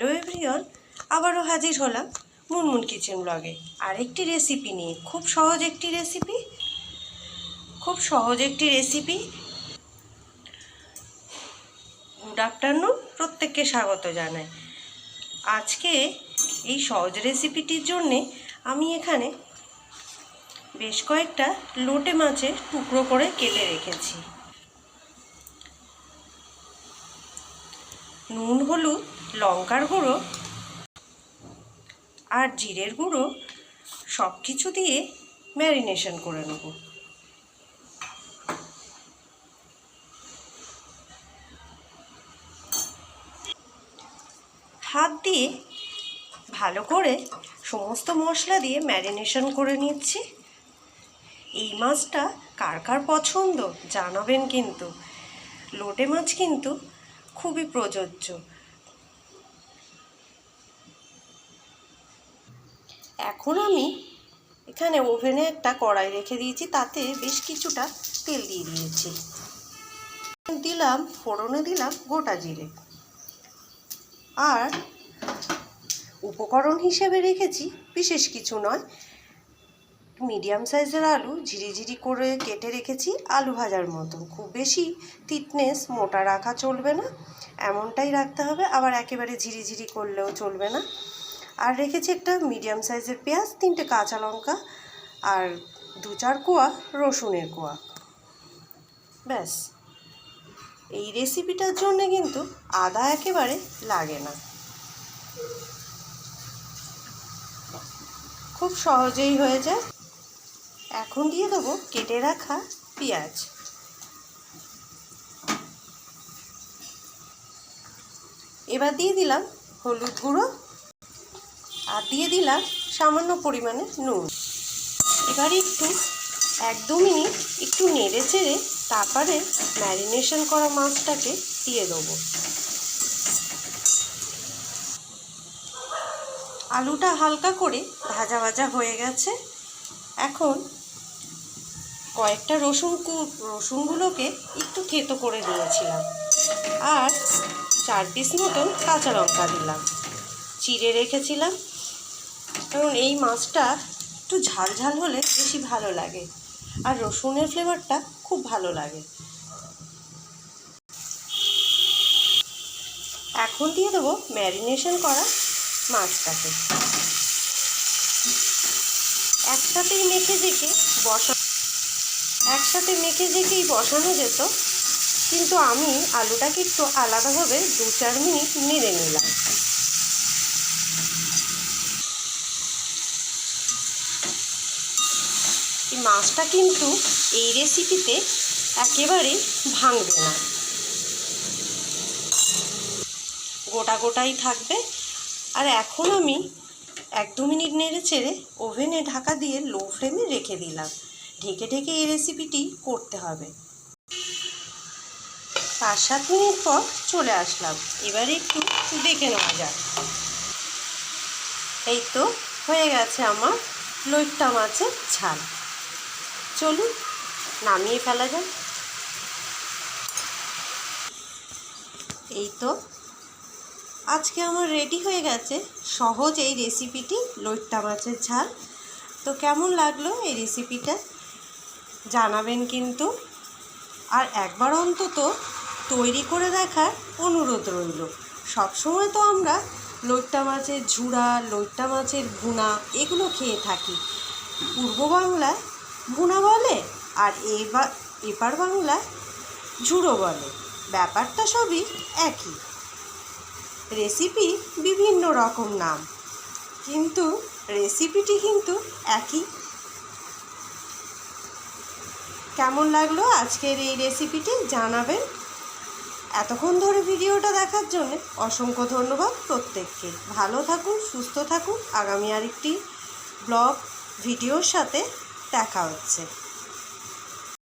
Hello everyone আবারও হাজির হলাম মুনমুন কিচেন ব্লগে। আরেকটি রেসিপি নিয়ে। খুব সহজ একটি রেসিপি খুব সহজ একটি রেসিপি গুড আফটারনুন, প্রত্যেককে স্বাগত জানাই। আজকে এই সহজ রেসিপিটির জন্যে আমি এখানে বেশ কয়েকটা লোটে মাছের টুকরো করে কেটে রেখেছি। নুন, হলুদ লঙ্কার গুঁড়ো আর জিরের গুঁড়ো সব কিছু দিয়ে ম্যারিনেশন করে নেব। হাত দিয়ে ভালো করে সমস্ত মশলা দিয়ে ম্যারিনেশন করে নিচ্ছি। এই মাছটা কার কার পছন্দ জানাবেন কিন্তু। লোটে মাছ কিন্তু খুবই প্রযোজ্য। এখন আমি এখানে ওভেনে একটা কড়াই রেখে দিয়েছি, তাতে বেশ কিছুটা তেল দিয়ে দিয়েছি। দিলাম, ফোড়নে দিলাম গোটা জিরে। আর উপকরণ হিসেবে রেখেছি বিশেষ কিছু নয়, মিডিয়াম সাইজের আলু ঝিরিঝিরি করে কেটে রেখেছি, আলু ভাজার মতন। খুব বেশি থিকনেস মোটা রাখা চলবে না, এমনটাই রাখতে হবে, আবার একেবারে ঝিরিঝিরি করলেও চলবে না। আর রেখেছি একটা মিডিয়াম সাইজের পেঁয়াজ, তিনটে কাঁচা লঙ্কা আর দু চার কোয়া রসুনের কোয়া। ব্যাস। এই রেসিপিটার জন্যে কিন্তু আদা একেবারে লাগে না। খুব সহজেই হয়ে যায়। এখন দিয়ে দেবো কেটে রাখা পেঁয়াজ। এবার দিয়ে দিলাম হলুদ গুঁড়ো আর দিয়ে দিলাম সামান্য পরিমাণে নুন। এবার একটু, এক দু মিনিট একটু নেড়ে চেড়ে তারপরে ম্যারিনেশন করা মাছটাকে দিয়ে দেবো। আলুটা হালকা করে ভাজা ভাজা হয়ে গেছে। এখন কয়েকটা রসুন রসুনগুলোকে একটু থেতো করে দিয়েছিলাম আর চার পিস মতন কাঁচা লঙ্কা দিলাম। চিড়ে রেখেছিলাম। কারণ এই মাছটা একটু ঝাল ঝাল হলে বেশি ভালো লাগে। আর রসুনের ফ্লেভারটা খুব ভালো লাগে। এখন দিয়ে দেবো ম্যারিনেশন করা মাছটাকে। একসাথেই মেখে জেকে বসা একসাথে মেখে জেকেই বসানো যেত, কিন্তু আমি আলুটাকে একটু আলাদাভাবে দু চার মিনিট নেড়ে নিলাম। মাছটা কিন্তু এই রেসিপিতে একেবারে ভাঙবে না। গোটা গোটাই থাকবে। আর এখন আমি এক দু মিনিট নেড়ে চেড়ে ওভেনে ঢাকা দিয়ে লো ফ্লেমে রেখে দিলাম। ঢেকে ঢেকে এই রেসিপিটি করতে হবে। পাঁচ সাত মিনিট পর চলে আসলাম। এবারে একটু দেখে নেওয়া যাক। এই তো হয়ে গেছে আমার লইট্টা মাছের ঝাল। চলুন, নামিয়ে ফেলা যাক। এই তো, আজকে আমার রেডি হয়ে গেছে। সহজ এই রেসিপিটি লইট্টা মাছের ঝাল। তো কেমন লাগল এই রেসিপিটা জানাবেন কিন্তু। আর একবার অন্তত তৈরি করে দেখার অনুরোধ রইল। সবসময় তো আমরা লইট্টা মাছের ঝুড়া লইট্টা মাছের ভুনা এগুলো খেয়ে থাকি। পূর্ব বাংলায় ভুনা বলে আর এবার, এপার বাংলায় ঝুড়ো বলে। ব্যাপারটা সবই একই। রেসিপি বিভিন্ন রকম নাম। কিন্তু রেসিপিটি কিন্তু একই। কেমন লাগল আজকের এই রেসিপিটি জানাবেন? এতক্ষণ ধরে ভিডিওটা দেখার জন্য অসংখ্য ধন্যবাদ প্রত্যেককে। ভালো থাকুন, সুস্থ থাকুন। আগামী আরেকটি ব্লগ, ভিডিওর সাথে দেখা হচ্ছে।